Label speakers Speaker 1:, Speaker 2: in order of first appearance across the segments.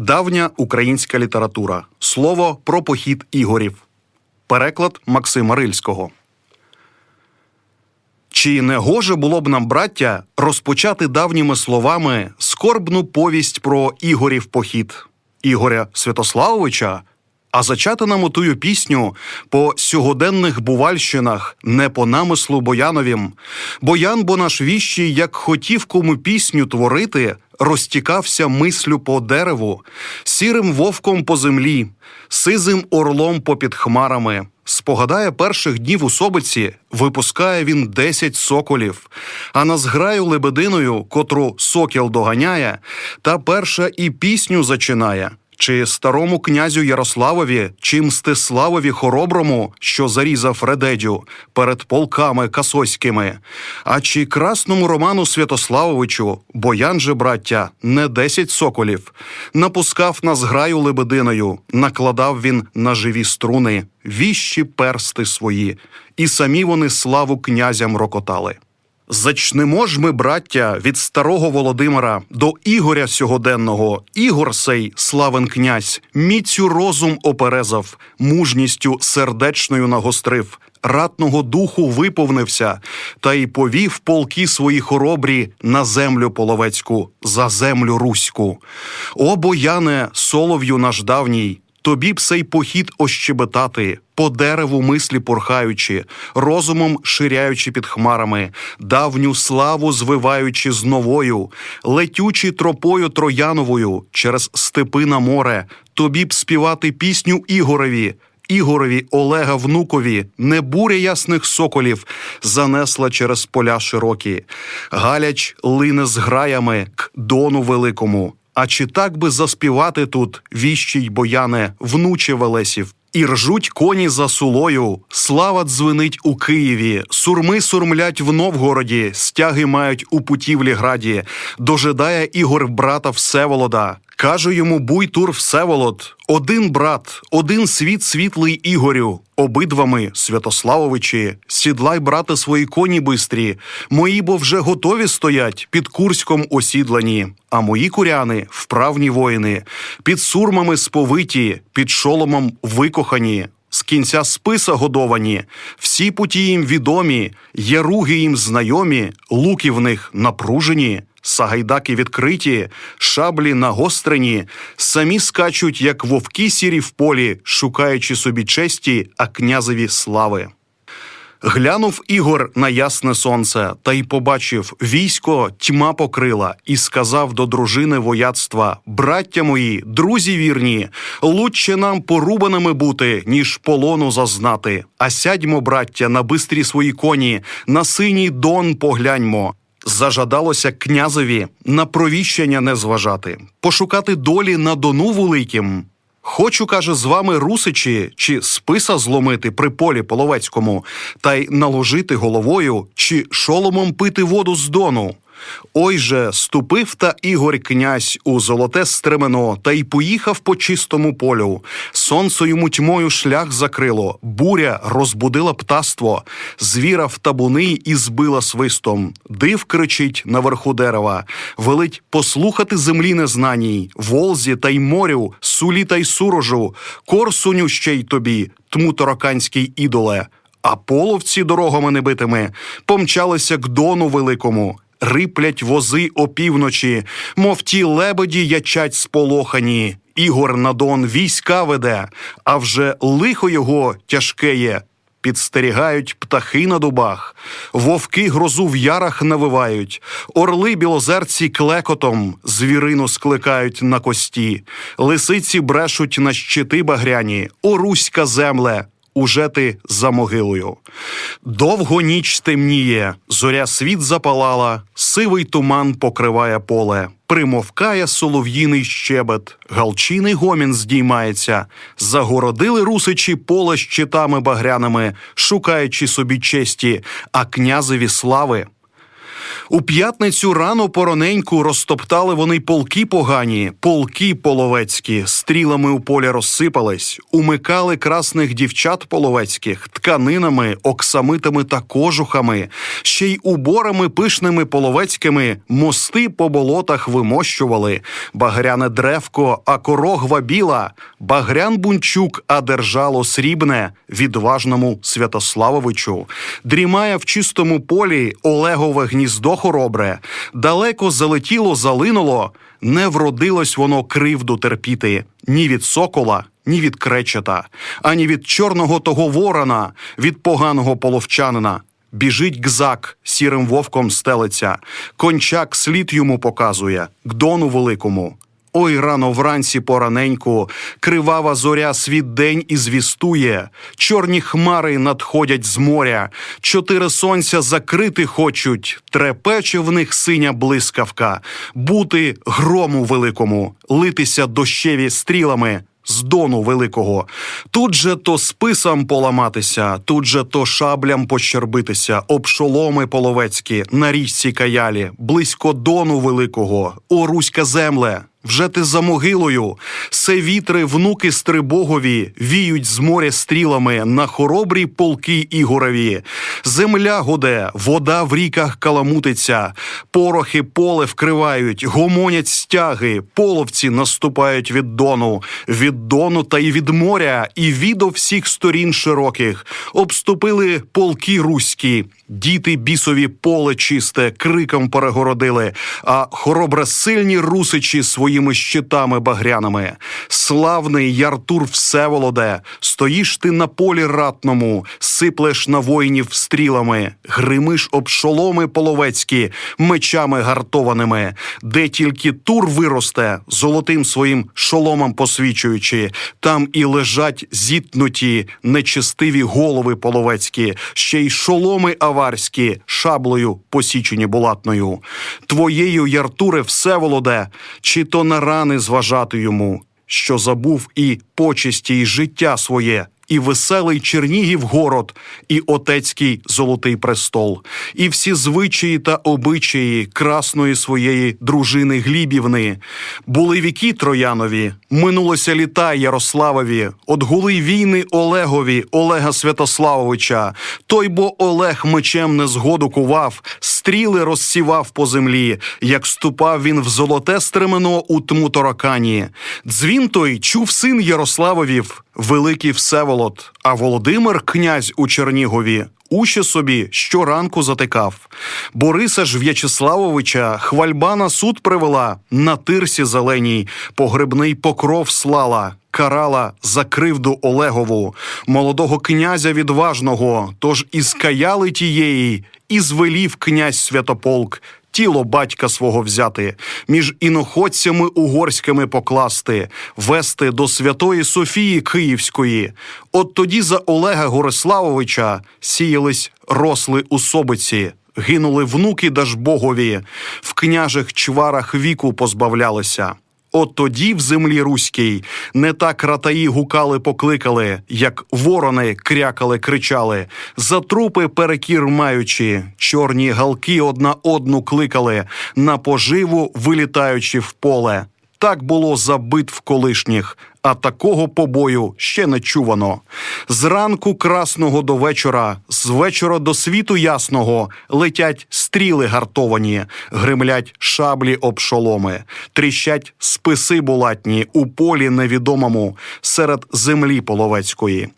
Speaker 1: Давня українська література. Слово про похід ігорів. Переклад Максима Рильського. Чи не гоже було б нам, браття, розпочати давніми словами скорбну повість про Ігорів похід Ігоря Святославовича, а зачати нам отую пісню по сьогоденних бувальщинах, не по намислу Бояновім. Боян, бо наш віщий, як хотів кому пісню творити, розтікався мислю по дереву, сірим вовком по землі, сизим орлом попід хмарами. Спогадає перших днів у Собиці, випускає він десять соколів, а на зграю лебединою, котру сокіл доганяє, та перша і пісню зачинає. Чи старому князю Ярославові, чи Мстиславові Хороброму, що зарізав Редедю перед полками касоськими, а чи красному Роману Святославовичу, боян же, браття, не десять соколів, напускав на зграю лебединою, накладав він на живі струни, віщі персти свої, і самі вони славу князям рокотали. Зачнемо ж ми, браття, від старого Володимира до Ігоря сьогоденного. Ігор сей, славен князь, міцю розум оперезав, мужністю сердечною нагострив, ратного духу виповнився, та й повів полки свої хоробрі на землю половецьку, за землю руську. О, бояне, солов'ю наш давній, Тобі б сей похід ощебетати, по дереву мислі порхаючи, розумом ширяючи під хмарами, давню славу звиваючи з новою, летючи тропою трояновою через степи на море, тобі б співати пісню Ігорові. Ігорові Олега внукові, не буря ясних соколів, занесла через поля широкі. Галяч лине з граями к дону великому. А чи так би заспівати тут, віщий бояне, внуче Велесів? І ржуть коні за сулою, слава дзвенить у Києві, сурми сурмлять в Новгороді, стяги мають у путівлі граді, дожидає Ігор брата Всеволода. Каже йому Буйтур Всеволод: один брат, один світ світлий Ігорю, обидва ми, Святославовичі, сідлай, брате, свої коні бистрі, мої бо вже готові стоять під Курськом осідлані, а мої куряни вправні воїни, під сурмами сповиті, під шоломом викохані. З кінця списа годовані, всі путі їм відомі, є руги їм знайомі, луки в них напружені, сагайдаки відкриті, шаблі нагострені, самі скачуть, як вовки сірі в полі, шукаючи собі честі, а князеві слави. Глянув Ігор на ясне сонце, та й побачив військо тьма покрила, і сказав до дружини вояцтва: Браття мої, друзі вірні, лучше нам порубаними бути, ніж полону зазнати. А сядьмо, браття, на бистрі свої коні, на синій дон погляньмо. Зажадалося князеві на провіщення не зважати, пошукати долі на дону великим. Хочу, каже, з вами русичі, чи списа зломити при полі половецькому, та й наложити головою, чи шоломом пити воду з дону. Ой же, ступив та Ігор князь у золоте стремено, та й поїхав по чистому полю. Сонце йому тьмою шлях закрило, буря розбудила птаство, звіра в табуни і збила свистом. Див кричить наверху дерева, велить послухати землі незнаній, волзі та й морю, сулі та й сурожу, корсуню ще й тобі, тму тороканський ідоле. А половці дорогами небитими помчалися к дону великому. Риплять вози опівночі, мов ті лебеді ячать сполохані. Ігор на дон війська веде, а вже лихо його тяжке є. Підстерігають птахи на дубах, вовки грозу в ярах навивають, орли білозерці клекотом звірину скликають на кості, лисиці брешуть на щити багряні, о руська земле, уже ти за могилою. Довго ніч темніє, зоря світ запалала, сивий туман покриває поле, примовкає солов'їний щебет, галчиний гомін здіймається, загородили русичі поле щитами багряними, шукаючи собі честі, а князеві слави. У п'ятницю рано пороненьку розтоптали вони полки погані, полки половецькі, стрілами у полі розсипались, умикали красних дівчат половецьких, тканинами, оксамитами та кожухами, ще й уборами пишними половецькими мости по болотах вимощували, багряне древко, а корогва біла, багрян бунчук, а держало срібне, відважному Святославовичу. Дрімає в чистому полі Олегове гніздо хоробре, далеко залетіло, залинуло, не вродилось воно кривду терпіти. Ні від сокола, ні від кречета, ані від чорного того ворона, від поганого половчанина. Біжить гзак, сірим вовком стелиться, кончак слід йому показує, к дону великому. Ой, рано вранці пораненьку, кривава зоря світ день і звістує, чорні хмари надходять з моря, чотири сонця закрити хочуть, трепече в них синя блискавка, бути грому великому, литися дощеві стрілами. З дону великого, тут же то списам поламатися, тут же то шаблям пощербитися, об шоломи половецькі на річці каялі, близько дону великого, о руська земле. Вже ти за могилою, се вітри, внуки стрибогові, віють з моря стрілами на хоробрі полки Ігорові. Земля гуде, вода в ріках каламутиться, порохи поле вкривають, гомонять стяги, половці наступають від дону, від дону та й від моря, і відо всіх сторін широких. Обступили полки руські, діти бісові поле чисте, криком перегородили, а хоробросильні русичі своїми щитами багряними. Славний Яртур Всеволоде, стоїш ти на полі ратному, сиплеш на воїнів стрілами, гримиш об шоломи половецькі, мечами гартованими, де тільки тур виросте, золотим своїм шоломом посвічуючи, там і лежать зітнуті нечистиві голови половецькі, ще й шоломи аварські, шаблею посічені булатною. Твоєю, Яртуре, Всеволоде, чи то на рани зважати йому, що забув і почесті, і життя своє, і веселий Чернігів город, і отецький золотий престол, і всі звичаї та обичаї красної своєї дружини Глібівни. Були віки Троянові, минулося літа Ярославові, отгули війни Олегові, Олега Святославовича. Той бо Олег мечем незгоду кував, стріли розсівав по землі, як ступав він в золоте стремено у тму торокані. Дзвін той чув син Ярославовів, великий Всеволод, а Володимир, князь у Чернігові, уші собі щоранку затикав. Бориса ж В'ячеславовича хвальба на суд привела, на тирсі зеленій, погребний покров слала. Карала за кривду Олегову, молодого князя відважного, тож із каяли тієї, і звелів князь Святополк тіло батька свого взяти, між іноходцями угорськими покласти, вести до Святої Софії Київської. От тоді за Олега Гориславовича сіялись росли усобиці. Гинули внуки Дажбогові, в княжих чварах віку позбавлялися. От тоді в землі руській не так ратаї гукали, покликали, як ворони крякали, кричали, за трупи перекір маючи, чорні галки одна одну кликали, на поживу вилітаючи в поле. Так було за битв колишніх, а такого побою ще не чувано. Зранку красного до вечора, з вечора до світу ясного летять стріли гартовані, гримлять шаблі об шоломи, тріщать списи булатні у полі невідомому серед землі половецької.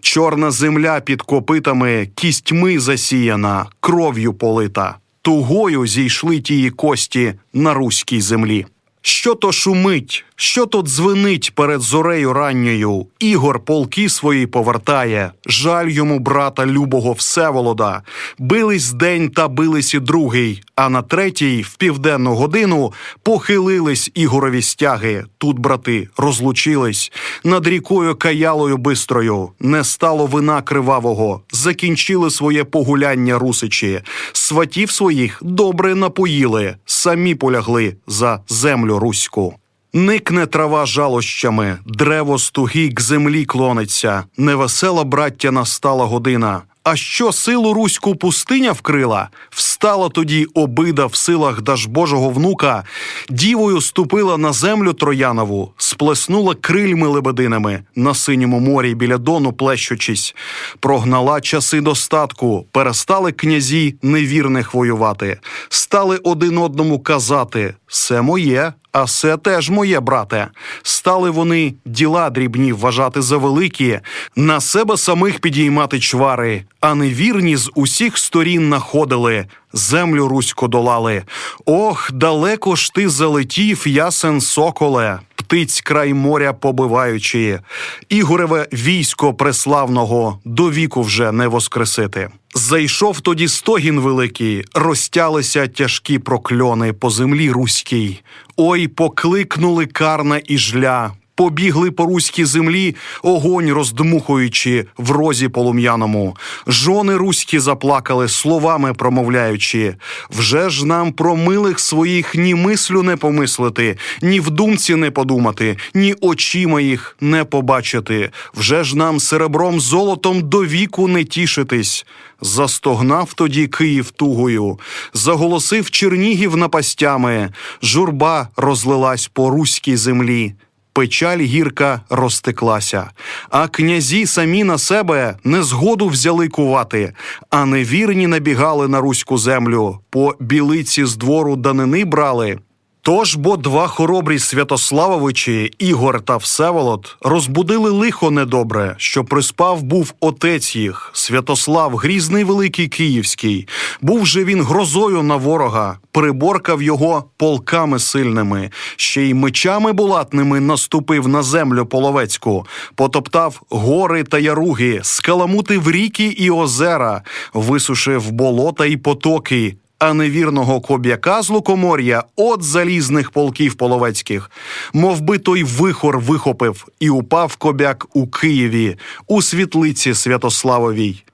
Speaker 1: Чорна земля під копитами кістьми засіяна, кров'ю полита. Тугою зійшли тії кості на руській землі. Що то шумить, що то дзвенить перед зорею ранньою. Ігор полки свої повертає. Жаль йому брата любого Всеволода. Бились день та бились і другий. А на третій, в південну годину, похилились Ігорові стяги. Тут брати розлучились. Над рікою каялою бистрою не стало вина кривавого. Закінчили своє погуляння русичі. Сватів своїх добре напоїли, самі полягли за землю руську. Никне трава жалощами, древо стугій к землі клониться. Невесела, браття, настала година. А що силу руську пустиня вкрила? Встала тоді обида в силах Дажбожого внука, дівою ступила на землю Троянову, сплеснула крильми лебединами на синьому морі біля дону плещучись, прогнала часи достатку, перестали князі невірних воювати, стали один одному казати: «Се моє, а це теж моє, брате. Стали вони діла дрібні вважати за великі, на себе самих підіймати чвари, а невірні з усіх сторін находили, землю руську долали. Ох, далеко ж ти залетів, ясен соколе, птиць край моря побиваючи. Ігореве військо преславного до віку вже не воскресити. Зайшов тоді стогін великий, розтялися тяжкі прокльони по землі руській. Ой, покликнули карна і жля. Побігли по руській землі, огонь роздмухуючи в розі полум'яному. Жони руські заплакали, словами промовляючи. Вже ж нам про милих своїх ні мислю не помислити, ні в думці не подумати, ні очима їх не побачити. Вже ж нам серебром золотом до віку не тішитись. Застогнав тоді Київ тугою, заголосив Чернігів напастями, журба розлилась по руській землі. Печаль гірка розтеклася, а князі самі на себе незгоду взяли кувати, а невірні набігали на руську землю, по білиці з двору данини брали. Тож бо два хоробрі Святославовичі, Ігор та Всеволод, розбудили лихо недобре, що приспав був отець їх, Святослав, грізний великий київський. Був же він грозою на ворога, приборкав його полками сильними, ще й мечами булатними наступив на землю половецьку, потоптав гори та яруги, скаламутив ріки і озера, висушив болота й потоки а невірного коб'яка з лукомор'я от залізних полків половецьких, мов би той вихор вихопив і упав кобяк у Києві, у світлиці Святославовій.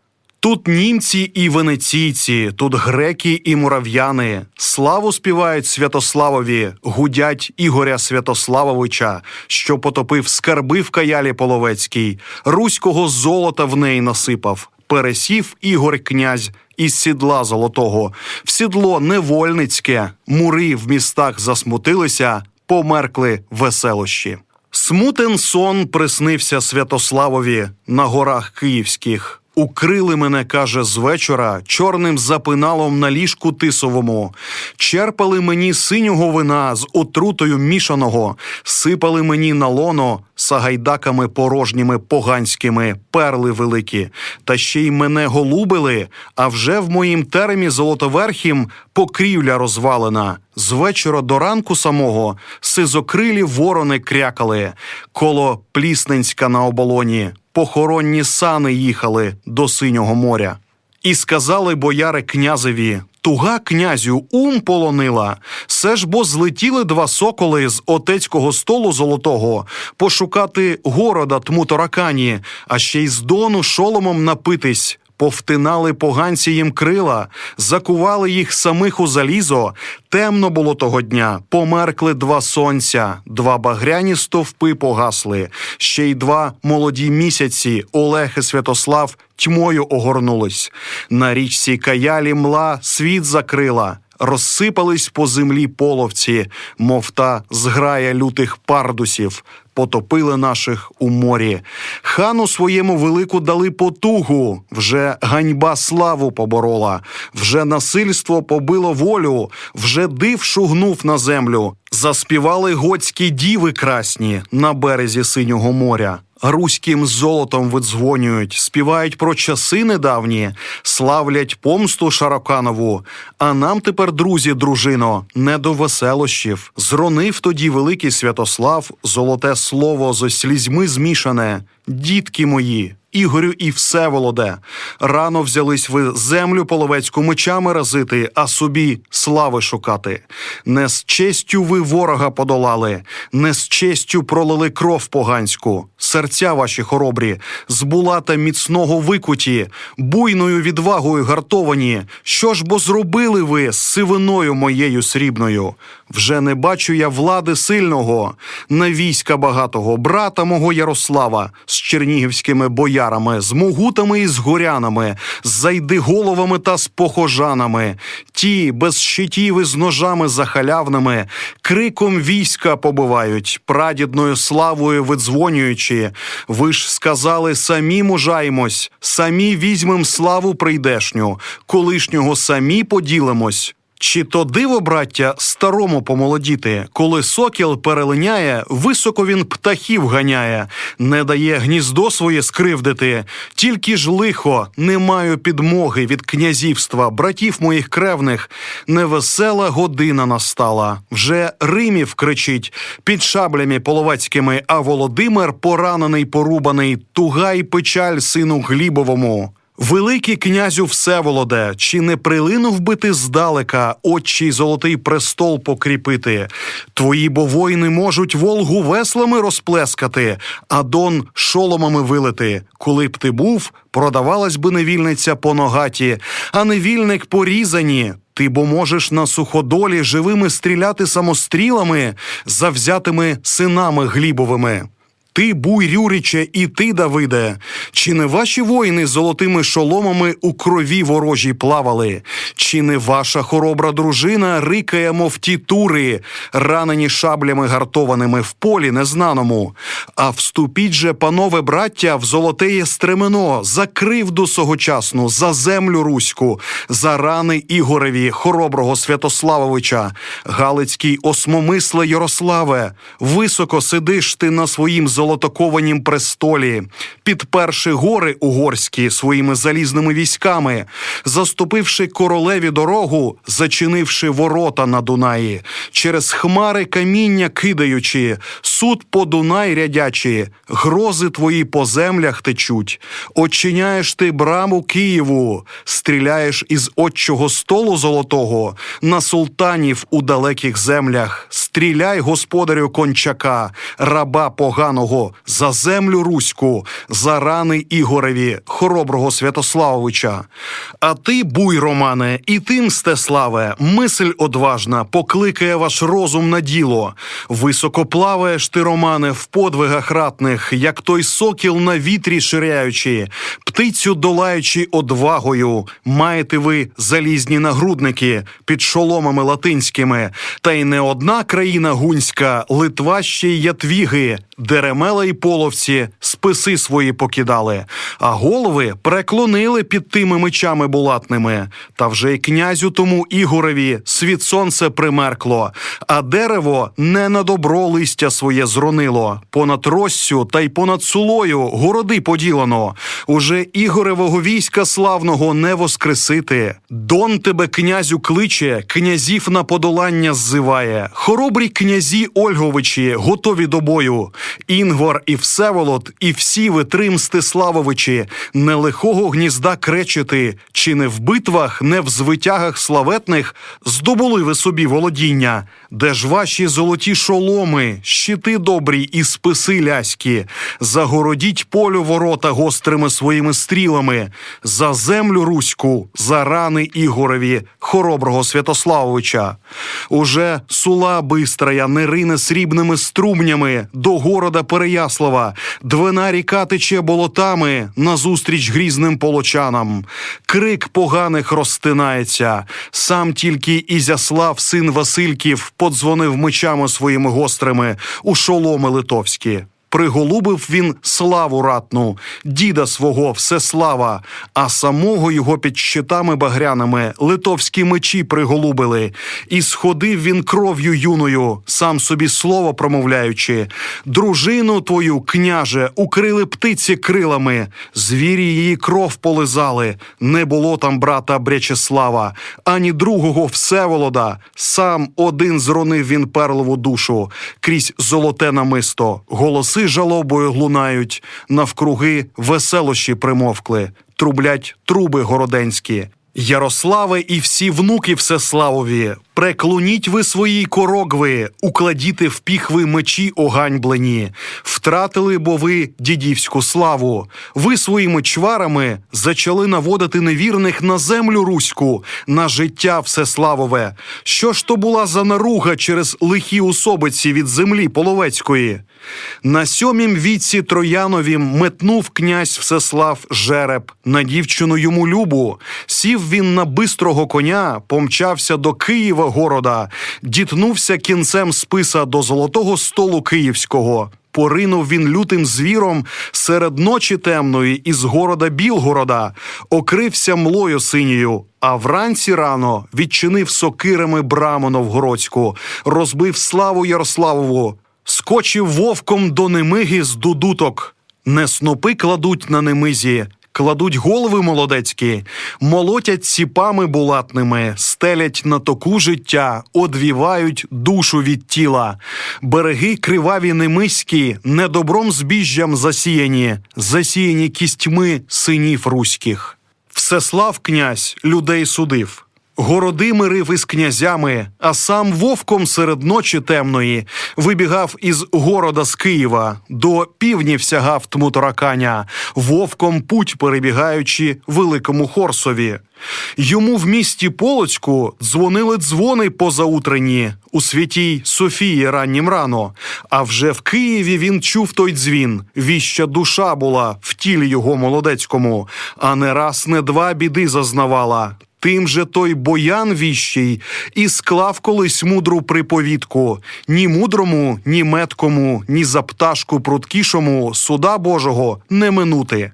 Speaker 1: Тут німці і венеційці, тут греки і мурав'яни. Славу співають Святославові, гудять Ігоря Святославовича, що потопив скарби в каялі половецькій, руського золота в неї насипав. Пересів Ігор князь із сідла золотого, в сідло невольницьке, мури в містах засмутилися, померкли веселощі. Смутен сон приснився Святославові на горах київських. Укрили мене, каже, з вечора чорним запиналом на ліжку тисовому, черпали мені синього вина з отрутою мішаного, сипали мені на лоно сагайдаками порожніми поганськими перли великі, та ще й мене голубили. А вже в моїм теремі золотоверхім покрівля розвалена. З вечора до ранку самого сизокрилі ворони крякали, коло Плісненська на оболоні похоронні сани їхали до синього моря. І сказали бояри князеві: Туга князю ум полонила. Се ж бо злетіли два соколи з отецького столу золотого пошукати города тму таракані, а ще й з дону шоломом напитись. Повтинали поганці їм крила, закували їх самих у залізо. Темно було того дня. Померкли два сонця, два багряні стовпи погасли. Ще й два молоді місяці Олег і Святослав тьмою огорнулись. На річці каялі мла світ закрила. Розсипались по землі половці, мов та зграя лютих пардусів, потопили наших у морі. Хану своєму велику дали потугу, вже ганьба славу поборола, вже насильство побило волю, вже див шугнув на землю. Заспівали готські діви красні на березі синього моря. Руським золотом видзвонюють, співають про часи недавні, славлять помсту Шароканову. А нам тепер, друзі, дружино, не до веселощів. Зронив тоді великий Святослав золоте слово зо слізьми змішане. Дітки мої, Ігорю і Всеволоде, рано взялись ви землю половецьку мечами разити, а собі слави шукати. Не з честю ви ворога подолали, не з честю пролили кров поганську. Серця ваші хоробрі, з булата міцного викуті, буйною відвагою гартовані. Що ж бо зробили ви з сивиною моєю срібною? Вже не бачу я влади сильного, на війська багатого, брата мого Ярослава, з чернігівськими боярами, з могутами і з горянами, з зайдиголовами та з похожанами, ті без щитів і з ножами захалявними, криком війська побивають, прадідною славою видзвонюючи. Ви ж сказали, самі мужаємось, самі візьмем славу прийдешню, колишнього самі поділимось. Чи то диво, браття, старому помолодіти, коли сокіл перелиняє, високо він птахів ганяє, не дає гніздо своє скривдити, тільки ж лихо не маю підмоги від князівства, братів моїх кревних. Невесела година настала. Вже Римів кричить під шаблями половацькими, а Володимир поранений, порубаний, туга й печаль сину Глібовому. Великий князю Всеволоде, чи не прилинув би ти здалека отчий золотий престол покріпити? Твої бо воїни можуть Волгу веслами розплескати, а дон шоломами вилити. Коли б ти був, продавалась би невільниця по ногаті, а невільник порізані. Ти бо можеш на суходолі живими стріляти самострілами, завзятими синами глібовими. Ти, буй Рюріче, і ти, Давиде, чи не ваші воїни з золотими шоломами у крові ворожій плавали? Чи не ваша хоробра дружина рикає, мов ті тури, ранені шаблями гартованими в полі незнаному? А вступіть же, панове браття, в золотеє стремено, за кривду согочасну, за землю руську, за рани Ігореві, хороброго Святославовича, Галицький осмомисле Ярославе, високо сидиш ти на своїм золотокованім престолі, підперши гори угорські своїми залізними військами, заступивши королеві дорогу, зачинивши ворота на Дунаї, через хмари каміння кидаючи, суд по Дунай рядячі, грози твої по землях течуть, очиняєш ти браму Києву, стріляєш із отчого столу золотого на султанів у далеких землях. Стріляй, господарю кончака, раба поганого, за землю руську, за рани Ігореві, хороброго Святославовича. А ти, буй, Романе, і ти, Мстеславе, мисль одважна, покликає ваш розум на діло. Високо плаваєш ти, Романе, в подвигах ратних, як той сокіл на вітрі ширяючи, птицю долаючи одвагою, маєте ви залізні нагрудники під шоломами латинськими, та й не одна країна гунська, Литва ще й ятвіги, деремела й половці списи свої покидали, а голови преклонили під тими мечами булатними. Та вже й князю тому Ігореві світ сонце примеркло, а дерево не на добро листя своє зронило. Понад Россю та й понад сулою городи поділено. Уже Ігоревого війська славного не воскресити. Дон тебе, князю, кличе, князів на подолання ззиває. Хоробрі князі Ольговичі готові до бою. Інгвар і Всеволод, і всі ви три Мстиславовичі, не лихого гнізда кречити, чи не в битвах, не в звитягах славетних здобули ви собі володіння, де ж ваші золоті шоломи, щити добрі і списи ляські, загородіть полю ворота гострими своїми стрілами, за землю руську, за рани Ігореві, хороброго Святославовича. Уже сула бистрая не рине срібними струмнями до города Переяслава, двина ріка тече болотами назустріч грізним полочанам. Крик поганих розтинається. Сам тільки Ізяслав, син Васильків, подзвонив мечами своїми гострими у шоломи литовські. Приголубив він славу ратну, діда свого Всеслава, а самого його під щитами багряними литовські мечі приголубили, і сходив він кров'ю юною, сам собі слово промовляючи. Дружину твою, княже, укрили птиці крилами, звірі її кров полизали. Не було там брата Брячеслава, ані другого Всеволода. Сам один зронив він перлову душу крізь золоте намисто. Голоси жалобою глунають, навкруги веселощі примовкли, трублять труби городенські. Ярославе і всі внуки Всеславові, преклоніть ви свої корогви, укладіте в піхви мечі оганьблені, втратили бо ви дідівську славу. Ви своїми чварами зачали наводити невірних на землю руську, на життя Всеславове. Що ж то була за наруга через лихі особиці від землі половецької? На сьомім віці Трояновім метнув князь Всеслав жереб на дівчину йому любу. Сів він на бистрого коня, помчався до Києва города, дітнувся кінцем списа до золотого столу київського. Поринув він лютим звіром серед ночі темної із города Білгорода, окрився млою синьою, а вранці рано відчинив сокирами браму новгородську, розбив славу Ярославову, скочив вовком до немиги з дудуток. Не снопи кладуть на немизі, кладуть голови молодецькі, молотять ціпами булатними, стелять на току життя, одвівають душу від тіла. Береги криваві немиські, недобром збіжжям засіяні, засіяні кістьми синів руських. Всеслав князь людей судив. Городи мирив із князями, а сам вовком серед ночі темної вибігав із города з Києва, до півнів сягав тму тараканя, вовком путь перебігаючи великому Хорсові. Йому в місті Полоцьку дзвонили дзвони позаутренні у святій Софії раннім рано. А вже в Києві він чув той дзвін. Віща душа була в тілі його молодецькому, а не раз, не два біди зазнавала. Тим же той боян віщий і склав колись мудру приповідку ні мудрому, ні меткому, ні за пташку пруткішому суда Божого не минути.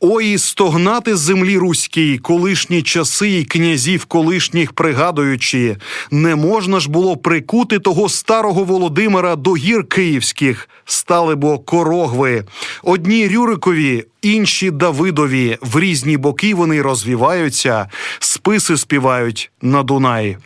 Speaker 1: Ой, стогнати землі руській, колишні часи й князів колишніх пригадуючи, не можна ж було прикути того старого Володимира до гір київських, стали бо корогви. Одні Рюрикові, інші Давидові, в різні боки вони розвіваються, списи співають на Дунаї.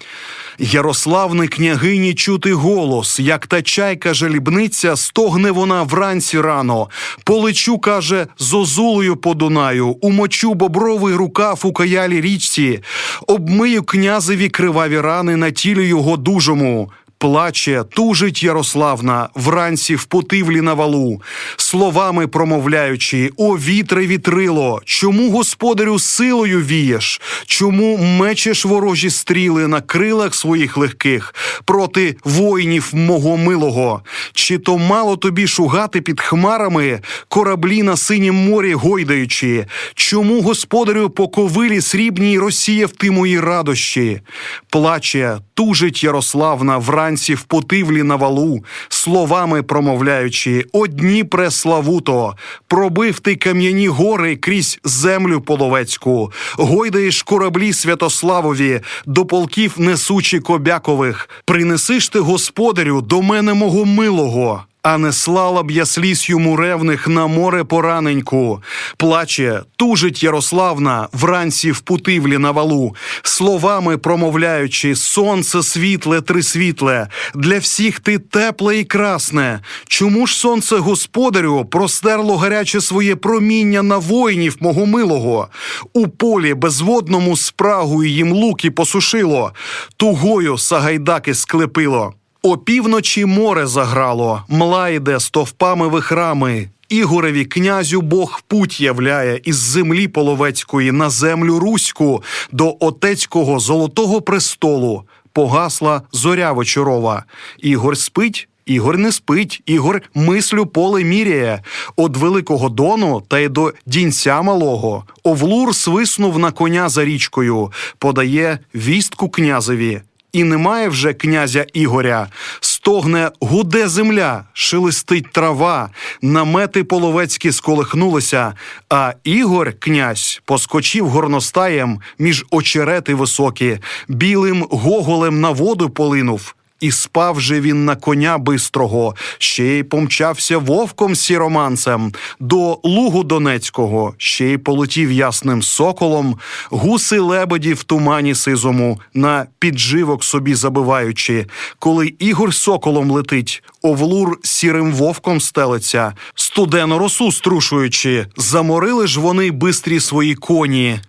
Speaker 1: Ярославни княгині чути голос, як та чайка жалібниця, стогне вона вранці рано. Полечу, каже, зозулею по Дунаю, умочу бобровий рукав у каялі річці, обмию князеві криваві рани на тілі його дужому. Плаче, тужить Ярославна вранці в потивлі на валу, словами промовляючи: О, вітре, вітрило, чому господарю силою вієш? Чому мечеш ворожі стріли на крилах своїх легких проти воїнів мого милого? Чи то мало тобі шугати під хмарами кораблі на синім морі гойдаючи? Чому господарю по ковилі срібній розсіяв ти мої радощі? Плаче, тужить Ярославна вранці в потивлі на валу, словами промовляючи, одні преславуто, пробив ти кам'яні гори крізь землю половецьку, гойдаєш кораблі Святославові, до полків несучі кобякових, принесиш ти господарю до мене мого милого. А не слала б я сліз йому ревних на море пораненьку. Плаче, тужить Ярославна вранці в путивлі на валу, словами промовляючи, сонце світле, трисвітле, для всіх ти тепле і красне. Чому ж сонце господарю простерло гаряче своє проміння на воїнів мого милого? У полі безводному спрагу їм луки посушило, тугою сагайдаки склепило. Опівночі море заграло, мла йде стовпами вихрами. Ігореві князю Бог путь являє із землі половецької на землю руську до отецького золотого престолу. Погасла зоря вечорова. Ігор спить. Ігор не спить, Ігор мислю поле міряє од великого дону та й до дінця малого. Овлур свиснув на коня за річкою, подає вістку князеві. І немає вже князя Ігоря. Стогне гуде земля, шелестить трава, намети половецькі сколихнулися. А Ігор, князь, поскочив горностаєм між очерети високі, білим гоголем на воду полинув. І спав же він на коня бистрого, ще й помчався вовком сіроманцем до лугу Донецького, ще й полетів ясним соколом, гуси лебеді в тумані сизому, на підживок собі забиваючи. Коли Ігор соколом летить, овлур сірим вовком стелиться, студену росу струшуючи, заморили ж вони бистрі свої коні.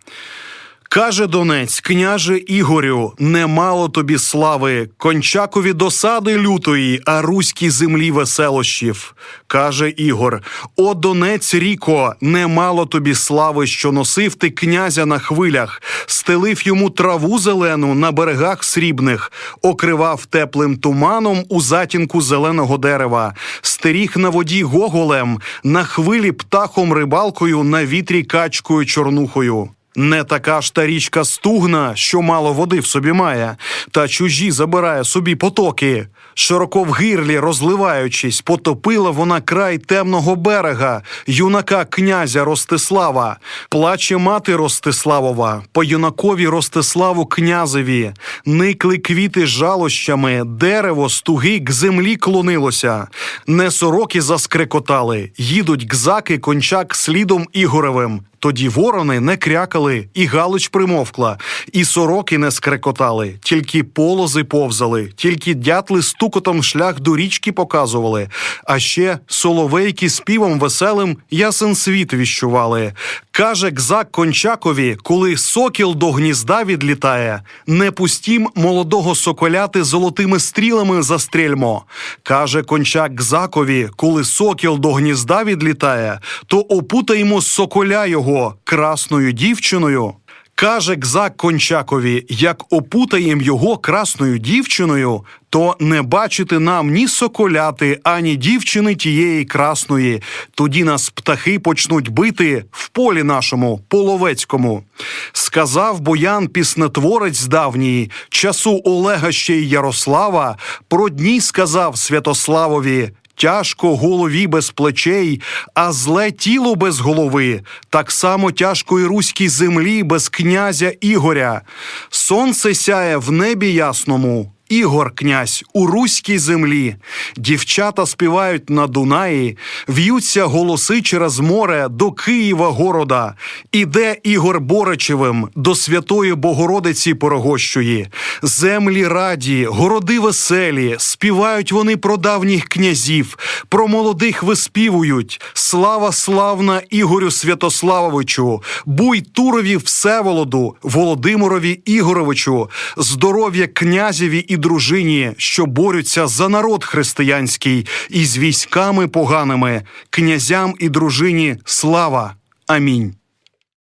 Speaker 1: Каже Донець, княже Ігорю, немало тобі слави, кончакові досади лютої, а руській землі веселощів. Каже Ігор: О, Донець ріко, немало тобі слави, що носив ти князя на хвилях, стелив йому траву зелену на берегах срібних, окривав теплим туманом у затінку зеленого дерева, стеріг на воді гоголем, на хвилі птахом рибалкою, на вітрі качкою чорнухою. Не така ж та річка стугна, що мало води в собі має, та чужі забирає собі потоки. Широко в гирлі розливаючись, потопила вона край темного берега, юнака князя Ростислава. Плаче мати Ростиславова, по юнакові Ростиславу князеві. Никли квіти жалощами, дерево стуги к землі клонилося. Не сороки заскрекотали, їдуть гзаки кончак слідом Ігоревим. Тоді ворони не крякали, і галич примовкла, і сороки не скрекотали, тільки полози повзали, тільки дятли стукотом шлях до річки показували, а ще соловейки співом веселим ясен світ віщували. Каже гзак Кончакові, коли сокіл до гнізда відлітає, не пустім молодого соколяти золотими стрілами застрельмо. Каже Кончак Гзакові, коли сокіл до гнізда відлітає, то опутаємо соколя його красною дівчиною. Каже Гзак Кончакові, як опутаєм його красною дівчиною, то не бачити нам ні соколяти, ані дівчини тієї красної. Тоді нас птахи почнуть бити в полі нашому половецькому. Сказав боян піснетворець давній, часу Олега ще й Ярослава, про дні сказав Святославові. Тяжко голові без плечей, а зле тіло без голови. Так само тяжко і руській землі без князя Ігоря. Сонце сяє в небі ясному. Ігор князь у руській землі, дівчата співають на Дунаї, в'ються голоси через море до Києва города. Іде Ігор Боричевим до святої Богородиці Порогощої. Землі раді, городи веселі, співають вони про давніх князів, про молодих виспівують. Слава славна Ігорю Святославовичу, буй Турові Всеволоду, Володимирові Ігоровичу, здоров'я князеві і дружині, що борються за народ християнський, і з військами поганими, князям і дружині слава. Амінь.